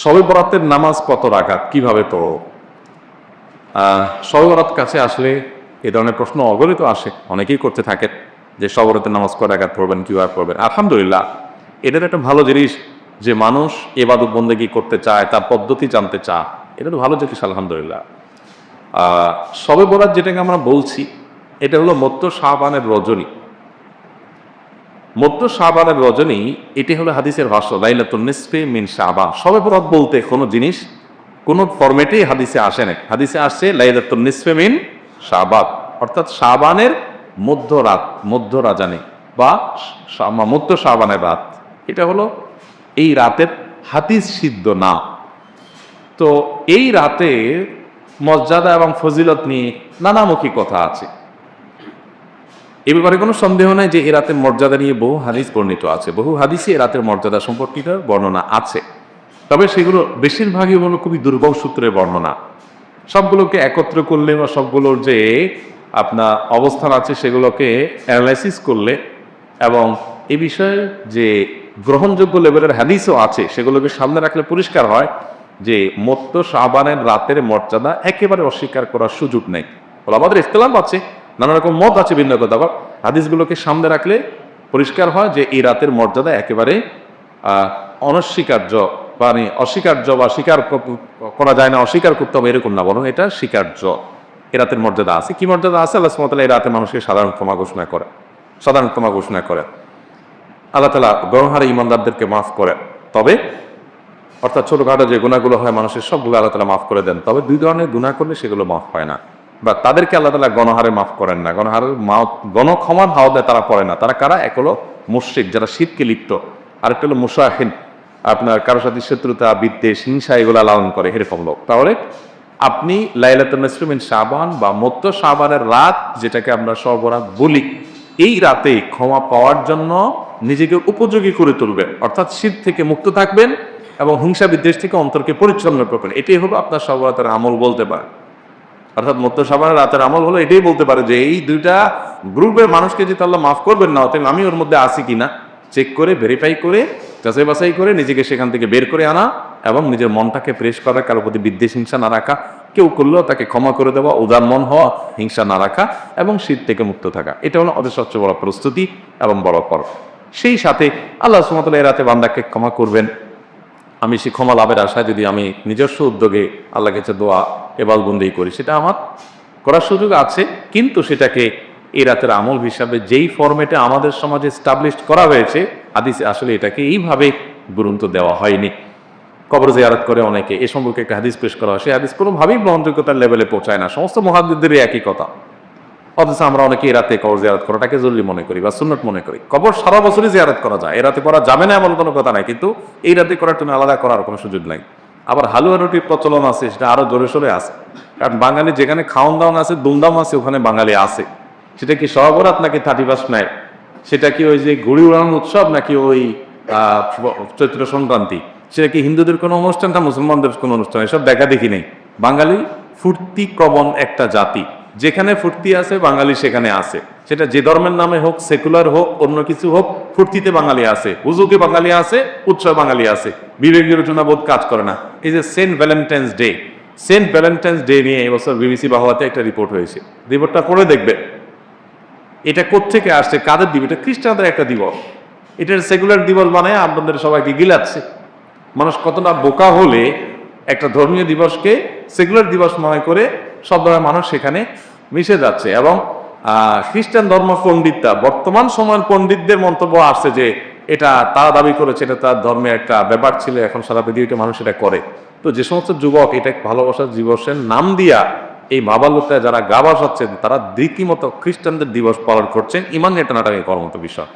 সবে বরাতের নামাজ কত রাকাত? কীভাবে পড়ো সবে বরাত কাছে আসলে এ ধরনের প্রশ্ন অগণিত আসে। অনেকেই করতে থাকেন যে সবরতের নামাজ কয় রাকাত পড়বেন, কীভাবে পড়বেন? আলহামদুলিল্লাহ এটার একটা ভালো জিনিস যে মানুষ এ এবাদত বন্দেগী করতে চায়, তার পদ্ধতি জানতে চায়। এটা তো ভালো জিনিস, আলহামদুলিল্লাহ। সবে বরাত যেটাকে আমরা বলছি, এটা হলো মধ্য শাহবানের রজনী। মধ্য শাহবানের রজনী, এটি হলো হাদিসের ভাষ্য, লাইলাতুন নিসফে মিন শাহবান। সবে বরাত বলতে কোনো জিনিস, কোন ফরম্যাটেই হাদিসে আসে না হাদিসে আসছে লাইলাতুন নিসফে মিন শাহবান। অর্থাৎ শাহবানের মধ্য রাত, মধ্য রাজানে বা মধ্য শাহবানের রাত। এটা হলো এই রাতের হাদিস সিদ্ধ না। তো এই রাতে মর্যাদা এবং ফজিলত নিয়ে নানামুখী কথা আছে। এ ব্যাপারে কোনো সন্দেহ নাই যে এ রাতের মর্যাদা নিয়ে বহু হাদিস বর্ণিত আছে। বহু হাদিসে এ রাতের মর্যাদা সম্পর্কিত বর্ণনা আছে। তবে সেগুলো বেশিরভাগই হলো খুবই দুর্বল সূত্রের বর্ণনা। সবগুলোকে একত্র করলে বা সবগুলোর যে আপনার অবস্থান আছে সেগুলোকে অ্যানালাইসিস করলে এবং এ বিষয়ে যে গ্রহণযোগ্য লেভেলের হাদিসও আছে, সেগুলোকে সামনে রাখলে পরিষ্কার হয় যে মত্ত সাবানের রাতের মর্যাদা একেবারে অস্বীকার করার সুযোগ নেই। আমাদের ইফতলাম আছে। নানা রকম মত আছে, ভিন্ন কথা। হাদিসগুলোকে সামনে রাখলে পরিষ্কার হয় যে, এই রাতের মর্যাদা একেবারে অনস্বীকার্য মানে অস্বীকার্য বা স্বীকার করা যায় না, অস্বীকার করতে হবে এরকম না, বরং এটা স্বীকার্য। এ রাতের মর্যাদা আছে। কি মর্যাদা আছে? আল্লাহ সুমতাল এই রাতে মানুষকে সাধারণ ক্ষমা ঘোষণা করে। সাধারণ ক্ষমা ঘোষণা করে। আল্লাহ তালা গণহারে ইমানদারদেরকে মাফ করে তবে, অর্থাৎ ছোটোখাটো যে গুণাগুলো হয় মানুষের, সবগুলো আল্লাহ তালা মাফ করে দেন। তবে দুই ধরনের গুণা করলে সেগুলো মাফ হয় না। বা তাদেরকে আল্লাহ তালা গণহারে মাফ করেন না। গণহারের মাও গণক্ষমার হাওদায় তারা পড়ে না। তারা কারা? এক হলো মুশ্রিক, যারা শীতকে লিপ্ত। আরেকটা হলো মুসাহিন। আপনার কারোর সাথে শত্রুতা, বিদ্বেষ, হিংসা এগুলো লালন করে এরকম লোক তাহলে আপনি লাইলাতুল নসরুমিন সাবান বা মধ্য সাবানের রাত যেটাকে আমরা সর্বরাত বলি, এই রাতে ক্ষমা পাওয়ার জন্য নিজেকে উপযোগী করে তুলবেন। অর্থাৎ শীত থেকে মুক্ত থাকবেন এবং হিংসা, বিদ্বেষ থেকে অন্তরকে পরিচ্ছন্ন করবেন। এটাই হলো আপনার সর্বরাতের আমল বলতে পারেন। অর্থাৎ মধ্য সাবানের রাতের আমল হলো এটাই বলতে পারে যে এই দুইটা গ্রুপের মানুষকে যদি আল্লাহ মাফ করবেন না, অতএব আমি ওর মধ্যে আসি কিনা? চেক করে ভেরিফাই করে, যাচাই বাছাই করে নিজেকে সেখান থেকে বের করে আনা এবং নিজের মনটাকে ফ্রেশ করা কারোর প্রতি বিদ্বেষ হিংসা না রাখা, কেউ করলেও তাকে ক্ষমা করে দেওয়া, উদার মন হওয়া, হিংসা না রাখা এবং শীত থেকে মুক্ত থাকা। এটা হলো ওদের সবচেয়ে বড় প্রস্তুতি এবং বড় পর্ব। সেই সাথে আল্লাহ সুমতলা এ রাতে বান্দাকে ক্ষমা করবেন। আমি সে ক্ষমা লাভের আশায় যদি আমি নিজস্ব উদ্যোগে আল্লাহ কাছে দোয়া এবালবন্দি করি, সেটা আমার করার সুযোগ আছে, কিন্তু সেটাকে এই রাতের আমল হিসাবে যেই ফরম্যাটে আমাদের সমাজে স্টাবলিশ করা হয়েছে, হাদিসে আসলে এটাকে এইভাবে গুরুত্ব দেওয়া হয়নি। কবর জিয়ারত করে অনেকে, এ সম্পর্কে একটা হাদিস পেশ করা হয়, সেই হাদিস কোনোভাবেই গ্রহণযোগ্যতার লেভেলে পৌঁছায় না, সমস্ত মহাদ্দেরই একই কথা। অথচ আমরা অনেকে রাতে কবর জিয়ারত করাটাকে জরুরি মনে করি বা সুন্নত মনে করি। কবর সারা বছরই জিয়ারত করা যায়। এই রাতে করা যাবে না এমন কোনো কথা নাই। কিন্তু এই রাতে করার জন্য আলাদা করার কোনো সুযোগ নাই। আবার হালুয়া রুটির প্রচলন আছে, সেটা আরও জোরে সোরে আছে। কারণ বাঙালি যেখানে খাওয়ান দাওয়ান আছে, দুমদাম আছে, ওখানে বাঙালি আছে। সেটা কি সহবরাত নাকি থার্টি ফার্স্ট নাইট? সেটা কি ওই যে ঘুড়ি উড়ানোর উৎসব নাকি ওই চৈত্র সংক্রান্তি? সেটা কি হিন্দুদের কোনো অনুষ্ঠান না মুসলমানদের কোনো অনুষ্ঠান? এসব দেখা দেখি নেই। বাঙালি ফুর্তি প্রবণ একটা জাতি। যেখানে ফুর্তি আছে, বাঙালি সেখানে আছে। সেটা যে ধর্মের নামে হোক, সেকুলার হোক, অন্য কিছু হোক, ফুর্তিতে বাঙালি আছে। হুজুকে বাঙালি আছে, উৎসব বাঙালি আছে। বিবেক বিবেচনা বোধ কাজ করে না। এই যে Saint Valentine's Day, Saint Valentine's Day নিয়ে এবছর বিবিসি বাহওয়াতে একটা রিপোর্ট হয়েছে। রিপোর্টটা করে দেখবে। এটা কোত্থেকে আসছে, কাদের দিবস? এটা খ্রিস্টানদের একটা দিবস। এটার সেকুলার দিবস বানায় আপনাদের সবাইকে গিলাচ্ছে। মানুষ কতটা বোকা হলে একটা ধর্মীয় দিবসকে সেকুলার দিবস মনে করে সব ধরনের মানুষ সেখানে মিশে যাচ্ছে এবং খ্রিস্টান ধর্ম পণ্ডিতরা বর্তমান সময়ের পণ্ডিতদের মন্তব্য আসছে যে এটা তারা দাবি করেছে, এটা তার ধর্মের একটা ব্যাপার ছিল, এখন সারা পৃথিবীতে মানুষ এটা করে। তো যে সমস্ত যুবক এটা ভালোবাসার দিবসের নাম দিয়া এই বাবালুতে যারা গা বাসাচ্ছেন তারা রীতিমতো খ্রিস্টানদের দিবস পালন করছেন, ইমান এটা নাটাকে কর্মত বিষয়।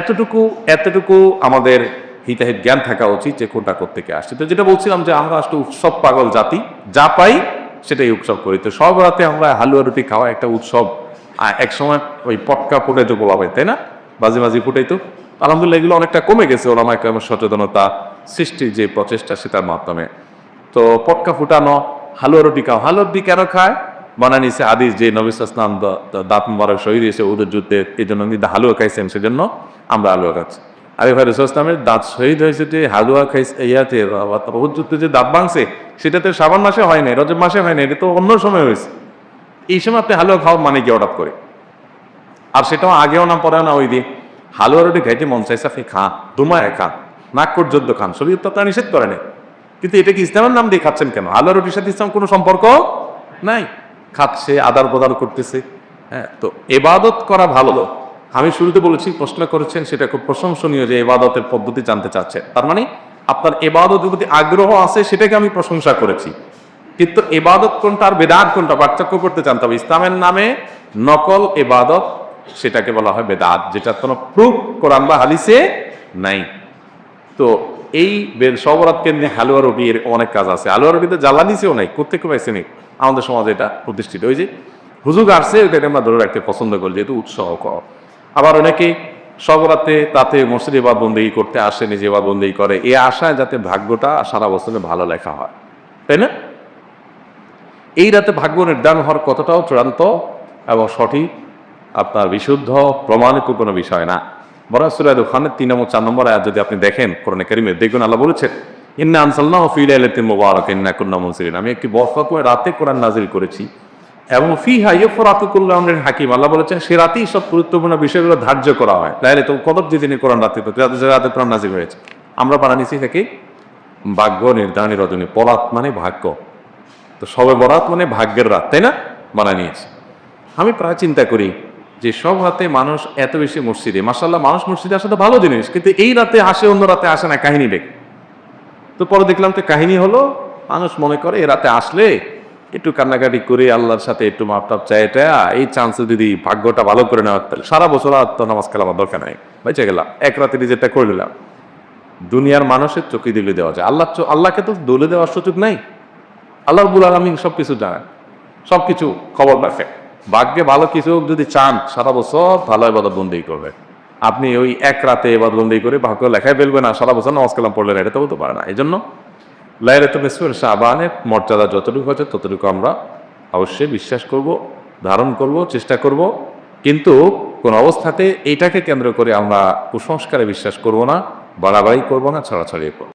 এতটুকু এতটুকু আমাদের হিতাহিত জ্ঞান থাকা উচিত যে কোনটা থেকে আসছে। তো যেটা বলছিলাম যে আমরা আসলে উৎসব পাগল জাতি, যা পাই সেটাই উৎসব করি। তো সব রাতে আমরা হালুয়া রুটি খাওয়া একটা উৎসব। এক সময় ওই পটকা ফুটে তো বলা হয়, তাই না? বাজি বাজি ফুটাই তো। আলহামদুলিল্লাহ এগুলো অনেকটা কমে গেছে ওলামা একরামের সচেতনতা সৃষ্টির যে প্রচেষ্টা সেটার মাধ্যমে। তো পটকা ফুটানো, হালুয়া রুটি খাও হালুয়া রুটি কেন খায়? বানা নিছে আদিস যে নবিস ইসলাম দাঁত মুবারক শহীদ এসে ওদের যুদ্ধে, এই জন্য কিন্তু হালুয়া খাইছেন, সেজন্য আমরা হালুয়া খাচ্ছি। আরে ভাই, রসুল ইসলামের দাঁত শহীদ হয়েছে যে হালুয়া খাইছে, ইয়াতে বহুত যুদ্ধে যে দাঁত ভাঙছে সেটা তো শ্রাবণ মাসে হয় নাই, রজব মাসে হয় নাই, এটা তো অন্য সময় হয়েছে। এই সময় আপনি হালুয়া খাওয়া মানে কি হঠাৎ করে? আর সেটাও আগেও না, পরেও না, ওই দিন। হালুয়া রুটি খাইতে মন চাইছে, আপনি খান দুমায় খান নাক পর্যন্ত খান, শরীর তো আপনার নিষেধ করে নাই। কিন্তু এটা কি ইসলামের নাম দিয়ে খাচ্ছেন কেন? হালুয়া রুটির সাথে ইসলাম কোনো সম্পর্ক নাই? খাচ্ছে আদার প্রদান করতেছে হ্যাঁ তো এবাদত করা ভালো। আমি শুরুতে বলেছি, প্রশ্ন করেছেন, সেটা খুব প্রশংসনীয় যে এবাদতের পদ্ধতি জানতে চাচ্ছে তার মানে আপনার এবাদতের প্রতি আগ্রহ আছে, সেটাকে আমি প্রশংসা করেছি। কিন্তু এবাদত কোনটা আর বেদাত কোনটা? পার্থক্য করতে জানতে হবে ইসলামের নামে নকল এবাদত সেটাকে বলা হয় বেদাত, যেটা কোনো প্রুফ কোরআন বা হাদিসে নাই। তো এই বের সবরাত কেন্দ্রে হালুয়া রুটি অনেক কাজ আছে। হালুয়া রুটিতে জ্বালানিছেও নাই কোথেকে পাইছে নি আমাদের সমাজে এটা প্রতিষ্ঠিত। ওই যে হুজুগ আসছে, ওইটাকে আমরা ধরে রাখতে পছন্দ করি, যেহেতু উৎসাহ কর আবার অনেকে সবরাতে তাতে মসজিদে বা বন্দেগি করতে আসে নিজে বা বন্দেগি করে। এ আশায় যাতে ভাগ্যটা সারা বছরে ভালো লেখা হয়। তাই না? এই রাতে ভাগ্য নির্ধারণ হওয়ার কতটাও চূড়ান্ত এবং সঠিক আপনার বিশুদ্ধ, প্রমাণিত কোনো বিষয় না। বরং সুরায় দোকানের তিন নম্বর, চার নম্বর আয়াত যদি আপনি দেখেন, কোরআনে কারিমে দেখুন আল্লাহ বলেছেন, ইন্না আনসাল্লাহ ফিল আলাইতিন মুবারক, ইন্না কুন্না মুনসিরিন। আমি একটি বরফাকুয়ে রাতে কোরআন নাজিল করেছি। এবং ফি হাই ফরাতুকুল্লাহ আমরের হাকিম। আল্লাহ বলেছেন, সে রাতেই সব গুরুত্বপূর্ণ বিষয়গুলো ধার্য করা হয়। লাইলে তো কদর যে দিনে কোরআন রাতে রাতে কোরআন নাজিল হয়েছে। আমরা বানানিছি থেকে ভাগ্য নির্ধারণী রজনী। পরাত মানে ভাগ্য। তো সবে বরাত মানে ভাগ্যের রাত, তাই না? মানা নিয়েছে। আমি প্রায় চিন্তা করি যে সব রাতে মানুষ এত বেশি মসজিদে মাসাল্লাহ মানুষ মসজিদে আসা তো ভালো জিনিস, কিন্তু এই রাতে আসে, অন্য রাতে আসে না, কাহিনী দেখ তো পরে দেখলাম তো কাহিনী হলো, মানুষ মনে করে এ রাতে আসলে একটু কান্নাকাটি করে আল্লাহর সাথে একটু মাপটাপ চাইটা এই চান্সে যদি ভাগ্যটা ভালো করে নেওয়ার তাহলে সারা বছর আর তো নামাজ কালাম দরকার নাই। বেঁচে গেলাম, এক রাতে নিজেরটা করে নিলাম। দুনিয়ার মানুষের চোখে দিলে দেওয়া যায়। আল্লাহ আল্লাহকে তো দলে দেওয়ার সুযোগ নাই। আল্লাহ রবুল আলমিন সব কিছু জানেন। সব কিছু খবর রাখে ভাগ্যে ভালো কিছু যদি চান, সারা বছর ভালো এবার বন্দি করবে। আপনি ওই এক রাতে এবার বন্দি করে ভাগ্য লেখায় ফেলবে না সারা বছর নমাজ কালাম পড়লেন এটা তো হতে পারে না। এই জন্য লাইলাতুল নিসফের সাবানের মর্যাদা যতটুকু আছে ততটুকু আমরা অবশ্যই বিশ্বাস করব, ধারণ করব, চেষ্টা করব। কিন্তু কোন অবস্থাতে এইটাকে কেন্দ্র করে আমরা কুসংস্কারে বিশ্বাস করব না, বাড়াবাড়ি করব না ছড়াছড়িয়ে করব।